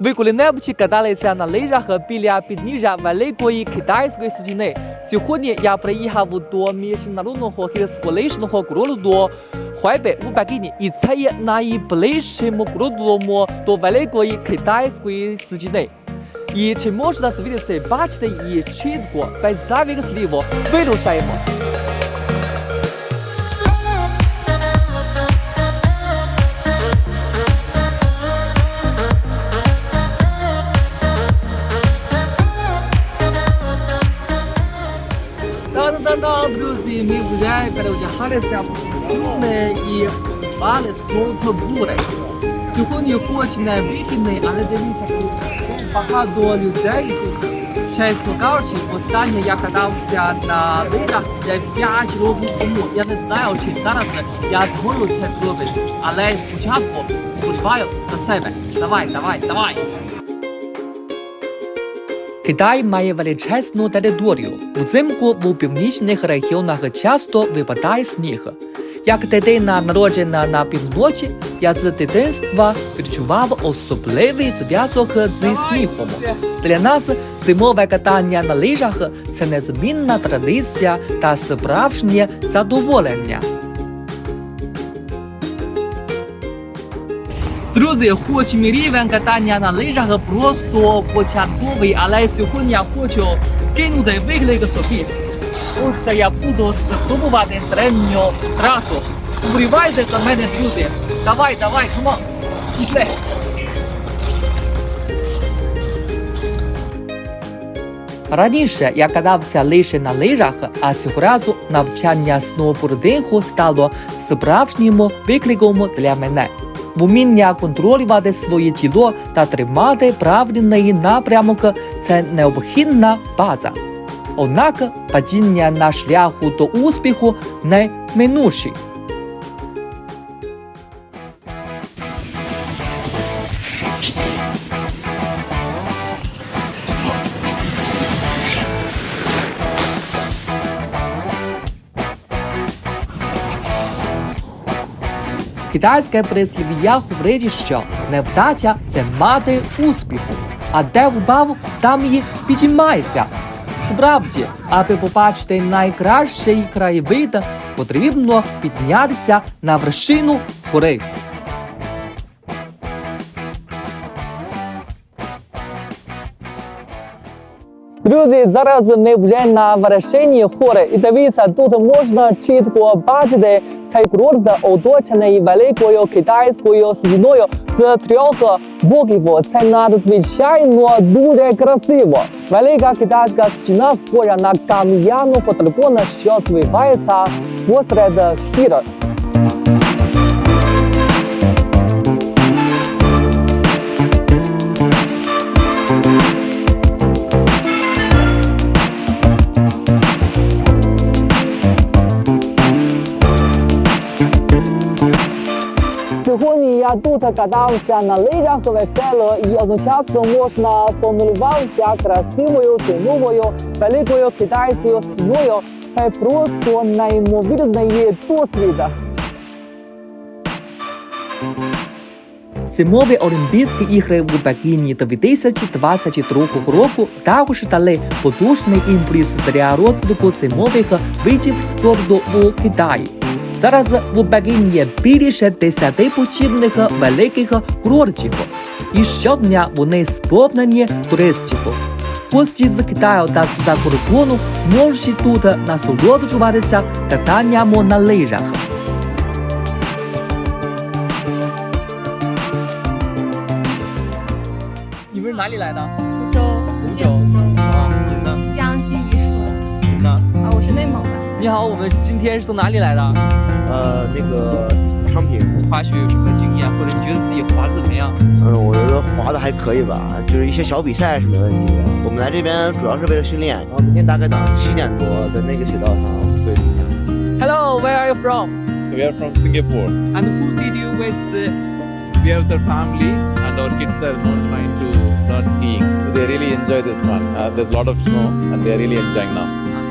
Ви коли-небудь каталися на лижах біля підніжжя великої китайської стіни. Сьогодні я приїхав до міжнародного гірськолижного курорту Хуайбе у Пекіні, і це є найближчим курортом до великої китайської стіни. І чи можна звідси бачити її чітко, без зайвих слів? Вирушаємо! Друзі, ми вже переодягалися в костюми і мали бури. Сьогодні хоч не вихідний, але дивіться, багато людей тут. Чесно кажучи, останнє я катався на лижах 5 років тому. Я не знаю, чи зараз я зможу це зробити. Але спочатку вболіваю за себе. Давай, давай, давай. Китай має величезну територію. Взимку у північних регіонах часто випадає сніг. Як дитина народжена на півночі, я з дитинства відчував особливий зв'язок зі снігом. Для нас зимове катання на лижах це незмінна традиція та справжнє задоволення. Друзі, хоч мій рівень катання на лижах просто початковий, але сьогодні я хочу кинути виклик собі. Ось я буду спробувати середню трасу. Вболівайте за мене, друзі. Давай, давай, come. Пішли. Раніше я катався лише на лижах, а цього разу навчання сноубордингу стало справжнім викликом для мене. Вміння контролювати своє тіло та тримати правильний напрямок це необхідна база. Однак падіння на шляху до успіху не минучі. Китайське прислів'я говорить, що невдача це мати успіху, а де впав, там і підіймайся. Справді, аби побачити найкращий краєвид, потрібно піднятися на вершину гори. Друзі, зараз ми вже на вершині гори. І дивіться, тут можна чітко бачити цей курорт оточений великою китайською стіною з трьох боків. Це надзвичайно дуже красиво. Велика китайська стіна схожа кам'яну потребона, що звивається посеред гір. Я тут катався на лижах весело і одночасно можна помилуватися красивою зимовою великою китайською стіною. Це просто неймовірний досвід. Зимові Олімпійські ігри у Пекіні 2022 року також дали потужний імпульс для розвитку зимових видів спорту у Китаї. Зараз у Пекіні є більше 10 подібних великих курортів, і щодня вони сповнені туристів. Гості з Китаю та з кордону можуть тут насолоджуватися катанням на лижах. 你们是哪里来的？福州，福州 你好，我们今天是从哪里来的？呃，那个昌平，滑雪有什么经验，或者你觉得自己滑的怎么样？嗯，我觉得滑的还可以吧，就是一些小比赛是没问题的。我们来这边主要是为了训练，然后明天大概早上七点多在那个雪道上会比赛。Hello, where are you from? We are from Singapore. And who did you with the We have the family and our kids are not trying to start skiing. They really enjoy this one. Uh, there's a lot of snow and they are really enjoying now.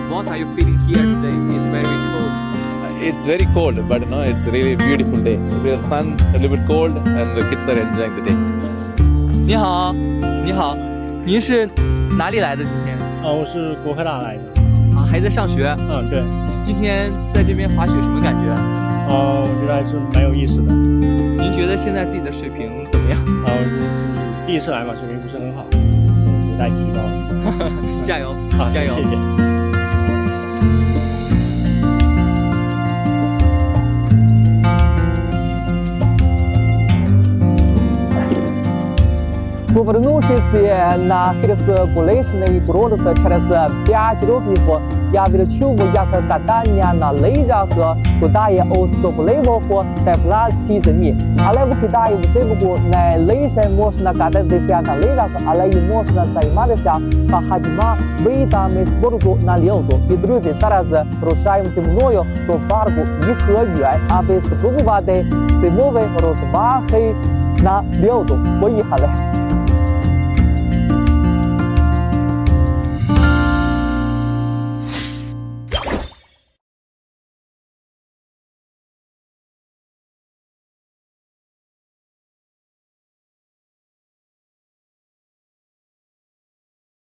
What are you feeling here today? It's very cold. Uh, It's very cold, but know, it's really beautiful day. The sun a little bit cold and the kids are enjoying the day. 你好，你好，您是哪里来的？今天啊，我是国科大来的。啊，还在上学。嗯，对。今天在这边滑雪什么感觉？呃，我觉得还是蛮有意思的。您觉得现在自己的水平怎么样？啊，第一次来嘛，水平不是很好，有待提高。加油！好，加油！谢谢。Повернувшись на Хірсполичний курорт через 5 років, я відчув, як катання на лижах додає особливого тепла цій зимі. Але в Китаї взимку не лише можна кататися на лижах, але й можна займатися багатьма видами спорту на льоду. І друзі, зараз рушаємо зі мною до парку Їхоюань, аби спробувати зимові розваги на льоду. Поїхали!